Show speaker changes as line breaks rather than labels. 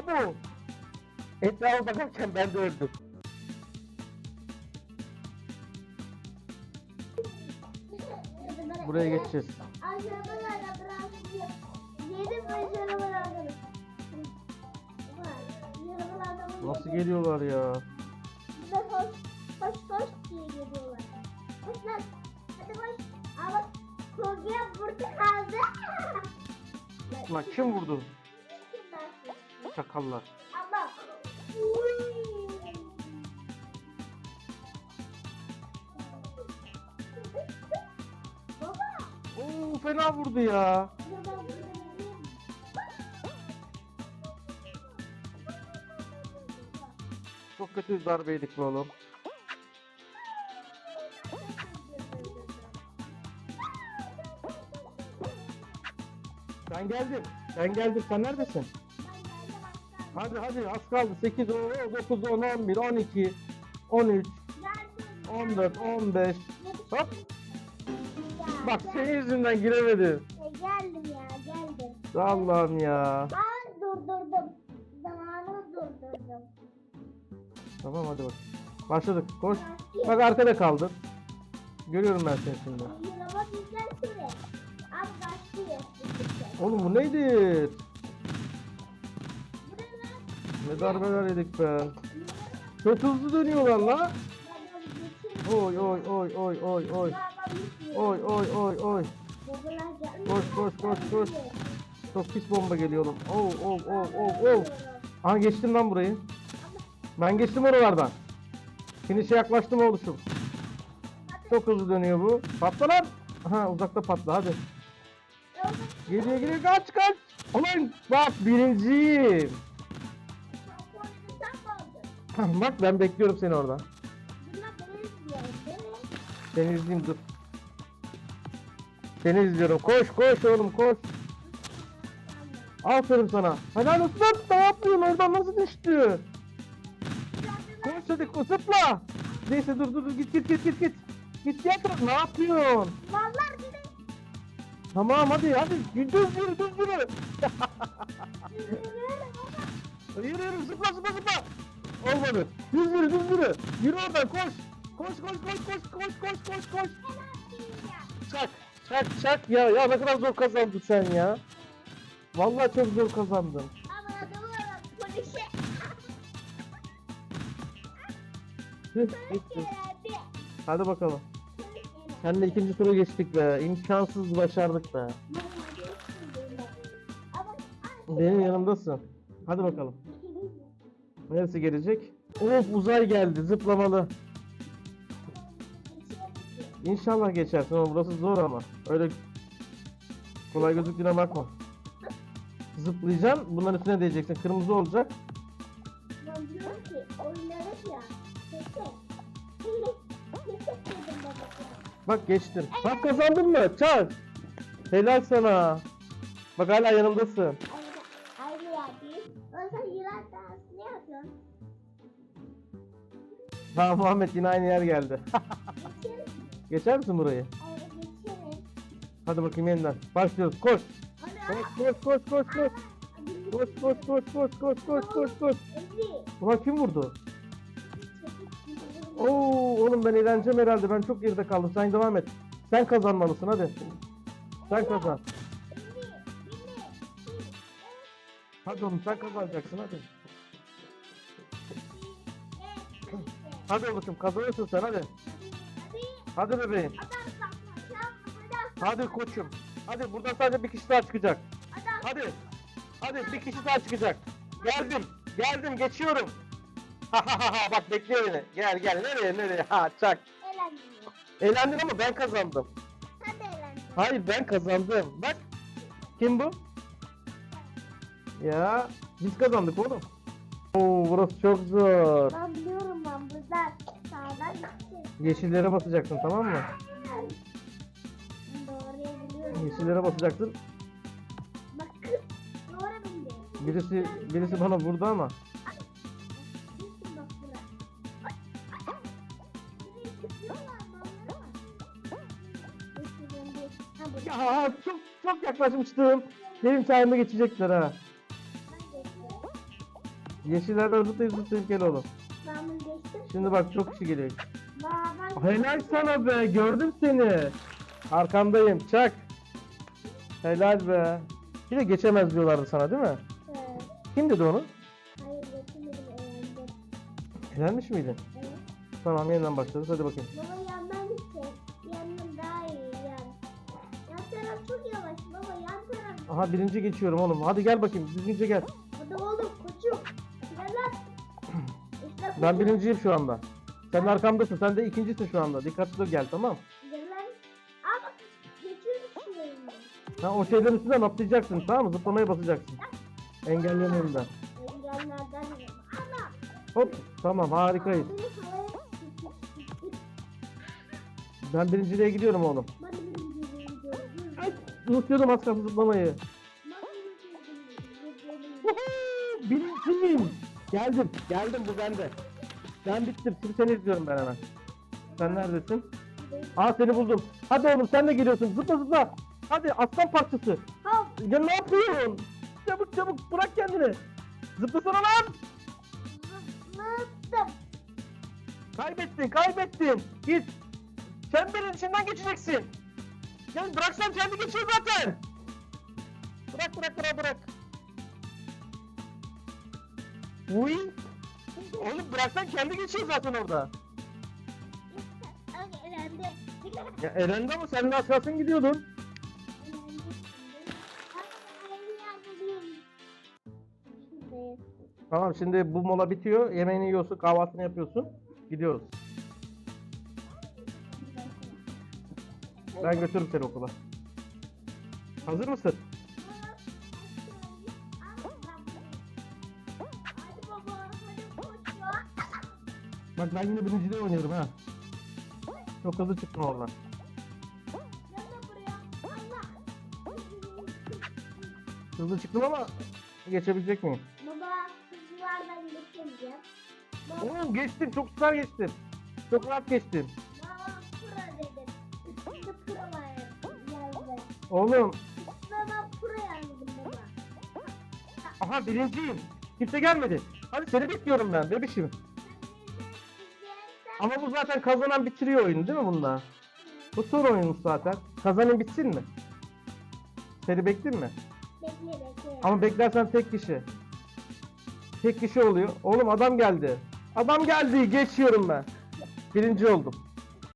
Abo. Etrafa bakarken ben de öldüm. Buraya geçeceğiz. Nasıl geliyorlar ya?
Koş, koş koş diye geliyorlar. Koş lan. Hadi koş. Ama korkuya burada kaldı.
Lan kim vurdu? Çakallar.
Baba.
Oo fena vurdu ya. Çok kötü bir darbe yedik be oğlum. Ben geldim. Ben geldim. Sen neredesin? Hadi hadi az kaldı. 8, 10, 9, 10, 11, 12, 13, 14, 15. Hop. Bak senin yüzünden giremedim.
Geldim ya geldim.
Allah'ım ya.
Ben durdurdum. Zamanı durdurdum.
Tamam hadi bak. Başladık. Koş. Bak arkada kaldın. Görüyorum ben seni şimdi. Oğlum bu neydi?
Ne lan?
Darbeler yedik be. Çok hızlı dönüyorlar la. Oy oy oy oy oy oy. Oy oy oy oy. Koş, koş, koş, koş. Çok pis bomba geliyor oğlum. Oh oh oh oh oh. Aha geçtim ben burayı. Ben geçtim oralardan. Finish'e yaklaştım oluşum. Çok hızlı dönüyor bu. Patla lan. Aha uzakta patla hadi. Geliyor geliyor kaç kaç. Ulan bak birinciyim. Bak ben bekliyorum seni orada. Seni izleyeyim dur. Seni izliyorum. Koş koş oğlum koş. Aferin sana. Helal olsun. Ne yapıyorsun oradan nasıl düştü? Koş hadi koş zıpla. Neyse dur dur dur git git git git git. Git gel ne yapıyorsun?
Mallar bir de
Tamam hadi hadi düz yürü düz yürü. Yürü yürü zıpla zıpla zıpla. Olmadı. Düz yürü düz yürü. Yürü oradan koş. Koş koş koş koş koş koş koş koş. Çak çak çak ya ya ne kadar zor kazandın sen ya. Vallahi çok zor kazandın. Hadi bakalım. Seninle ikinci tura geçtik be. İmkansız başardık be. Benim yanımdasın. Hadi bakalım. Neresi gelecek? Of uzay geldi zıplamalı. İnşallah geçersin ama burası zor ama. Öyle kolay gözüktüğüne bakma. Zıplayacaksın bunların üstüne değeceksin. Kırmızı olacak.
Ben diyorum ki oynadık ya.
Bak geçtin. Bak kazandın mı? Çak. Helal sana. Bak hala yanımdasın. Ha Muhammed yine aynı yer geldi. Geçer misin burayı?
Ayrı geçelim.
Hadi bakayım yeniden. Başlıyoruz. Koş. Koş koş koş koş koş. Koş koş koş koş koş koş koş koş. Ulan kim vurdu? Oo oğlum ben eğleneceğim herhalde. Ben çok geride kaldım. Sen devam et. Sen kazanmalısın hadi. Sen kazan. Hadi oğlum sen kazanacaksın hadi. Hadi oğlum kazanırsın sen hadi.
Hadi.
Bebeğim. Hadi koçum. Hadi buradan sadece bir kişi daha çıkacak. Hadi. Hadi bir kişi daha çıkacak. Geldim. Geldim geçiyorum. Ha ha ha ha bak bekliyor beni. Gel gel nereye nereye ha çak.
Eğlendim.
Eğlendin ama ben kazandım.
Eğlendin.
Hayır ben kazandım. Bak. Kim bu? Ya biz kazandık oğlum. Oo burası çok zor.
Ben biliyorum
Yeşillere basacaksın tamam mı? Yeşillere basacaksın. Birisi birisi bana vurdu ama. Ya çok çok yaklaşmıştım. Benim sayemde geçecekler ha. Yeşillerden zıplayıp zıplayıp gel oğlum.
Ben bunu geçtim.
Şimdi bak çok kişi geliyor. Helal sana be gördüm seni. Arkandayım çak. Helal be. Bir de geçemez diyorlardı sana değil mi?
Ee,
Kim dedi onu?
hayır geçemedim eğlendim.
Miydin?
Evet.
Tamam yeniden başlarız hadi bakayım.
Baba yandan gidecek. Yandan daha iyi yani. Yan taraf çok yavaş baba yan taraf.
Aha birinci geçiyorum oğlum. Hadi gel bakayım düzgünce gel. Ben birinciyim şu anda. Sen arkamdasın. Sen de ikincisin şu anda. Dikkatli ol gel tamam.
Lan. Ama geçiyoruz şurayı.
Ha, o şeylerin üstünden atlayacaksın tamam mı? Zıplamaya basacaksın. Engelleyen önünden.
Engellerden. Ama.
Hop tamam harikayız.
Beni havaya
Ben birinciliğe gidiyorum oğlum.
Bana.
Ay, unutuyordum az kalsın zıplamayı. Woohoo! Birinciyim. Geldim. Geldim bu bende. Ben bittim. Şimdi seni izliyorum ben hemen. Sen neredesin? Aa seni buldum. Hadi oğlum sen de geliyorsun. Zıpla zıpla. Hadi aslan parçası.
Hop.
Ya ne yapıyorsun? Çabuk çabuk bırak kendini. Zıplasana lan.
Zıpladım.
Kaybettin kaybettin. Git. Çemberin içinden geçeceksin. Ya bıraksan kendi geçiyor zaten. Bırak bırak bırak bırak. Uy. Oğlum bıraksan kendi geçiyor zaten orada.
Elendi.
Ya elendi ama sen de az kalsın gidiyordun. Tamam şimdi bu mola bitiyor. Yemeğini yiyorsun, kahvaltını yapıyorsun. Gidiyoruz. Ben götürürüm seni okula. Hazır mısın? Bak ben yine birinciliğe oynuyorum ha. Çok hızlı çıktım oradan. Hızlı çıktım ama geçebilecek miyim?
Baba, kızı var ben geçemeyeceğim. Baba,
Oo geçtim, çok süper geçtim. Çok rahat geçtim.
baba pro dedim. Üstünde pro var yazdı.
Oğlum,
Baba pro yazdım baba.
aha birinciyim. Kimse gelmedi. Hadi seni bekliyorum ben bebişim. Ama bu zaten kazanan bitiriyor oyunu değil mi bunda? Bu son oyunmuş zaten. Kazanın bitsin mi? Seni bekleyeyim mi?
Bekle bekle.
Ama beklersen tek kişi. Tek kişi oluyor. Oğlum adam geldi. Adam geldi. Geçiyorum ben. Birinci oldum.